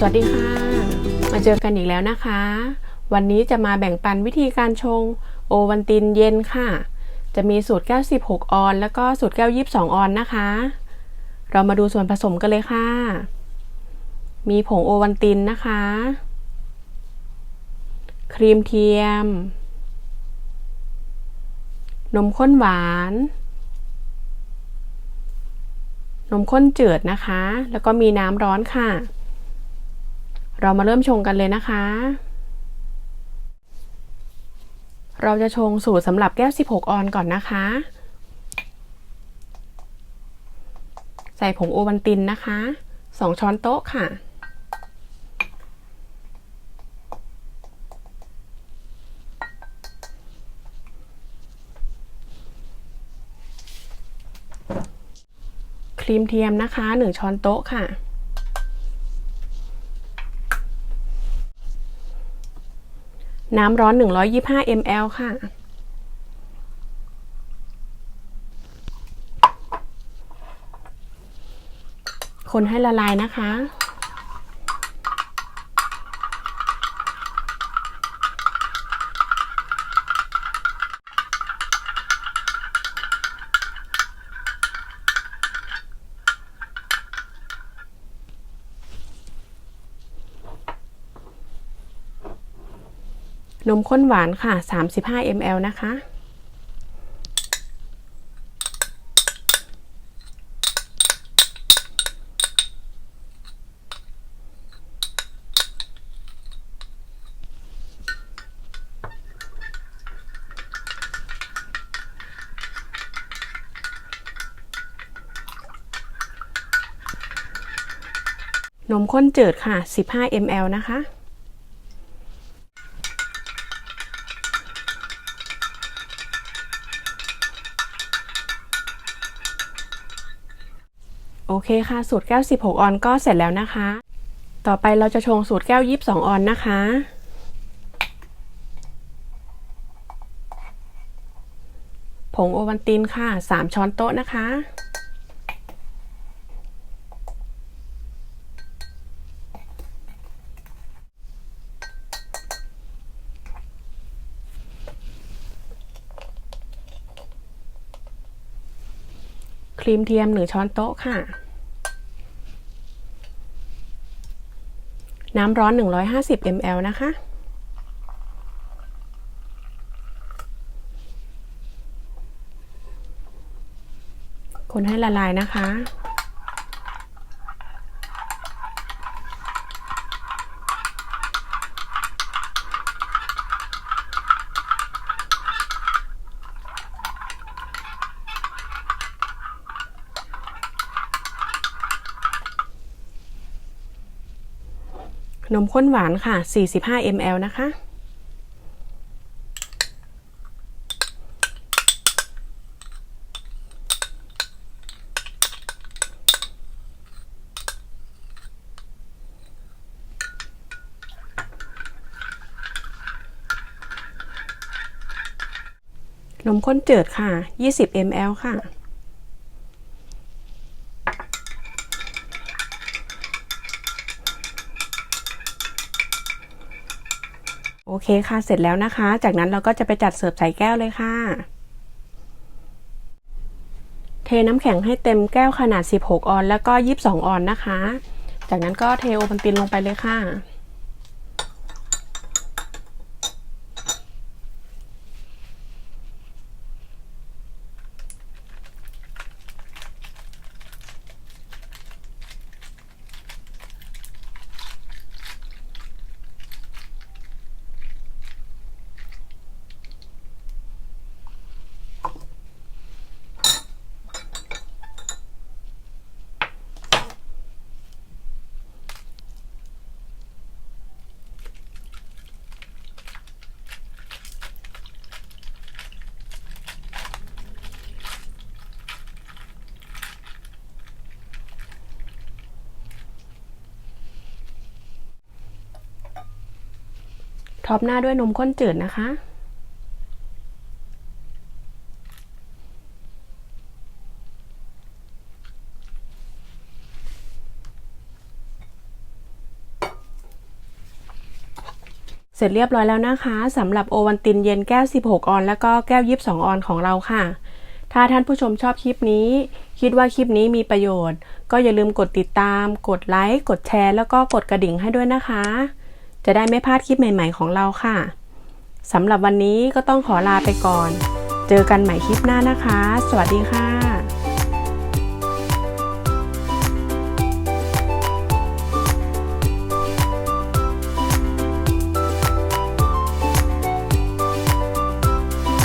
สวัสดีค่ะ มาเจอกันอีกแล้วนะคะ วันนี้จะมาแบ่งปันวิธีการชงโอวันตินเย็นค่ะ จะมีสูตรแก้ว16 ออน แล้วก็สูตรแก้ว22 ออนนะคะ เรามาดูส่วนผสมกันเลยค่ะ มีผงโอวันตินนะคะ ครีมเทียม นมข้นหวาน นมข้นจืดนะคะ แล้วก็มีน้ำร้อนค่ะ เรามาเริ่มชงกันเลยนะคะ เราจะชงสูตรสำหรับแก้ว 16 ออนก่อนนะคะ ใส่ผงโอวันตินนะคะ 2 ช้อนโต๊ะค่ะ ครีมเทียมนะคะ 1 ช้อนโต๊ะค่ะ น้ำร้อน 125 ml ค่ะ คนให้ละลายนะคะ นมข้นหวานค่ะ 35 ml นะคะ นมข้นจืดค่ะ 15 ml นะคะ โอเคค่ะสูตรแก้ว 16 ออนก็เสร็จแล้วนะคะ ต่อไปเราจะชงสูตรแก้ว 22 ออนนะคะ ผงโอวัลตินค่ะ 3 ช้อนโต๊ะนะคะ ครีมเทียม1ช้อนโต๊ะค่ะ น้ำร้อน 150 ml นะคะ คนให้ละลายนะคะ นมข้นหวานค่ะ 45 ml นะคะ นมข้นจืดค่ะ 20 ml ค่ะ โอเคค่ะ เสร็จแล้วนะคะ จากนั้นเราก็จะไปจัดเสิร์ฟใส่แก้วเลยค่ะ เทน้ำแข็งให้เต็มแก้วขนาด 16 ออน แล้วก็ 22 ออนนะคะ จากนั้นก็เทโอพันตินลงไปเลยค่ะ ท็อปหน้าด้วยนมข้นจืดนะคะ เสร็จเรียบร้อยแล้วนะคะสำหรับโอวันตินเย็นแก้ว 16 ออน แล้วก็แก้ว 22 ออนของเราค่ะ ถ้าท่านผู้ชมชอบคลิปนี้ คิดว่าคลิปนี้มีประโยชน์ ก็อย่าลืมกดติดตาม กดไลค์ กดแชร์ แล้วก็กดกระดิ่งให้ด้วยนะคะ จะได้ไม่พลาดคลิปใหม่ ๆ ของเราค่ะสำหรับวันนี้ก็ต้องขอลาไปก่อน เจอกันใหม่คลิปหน้านะคะ สวัสดีค่ะ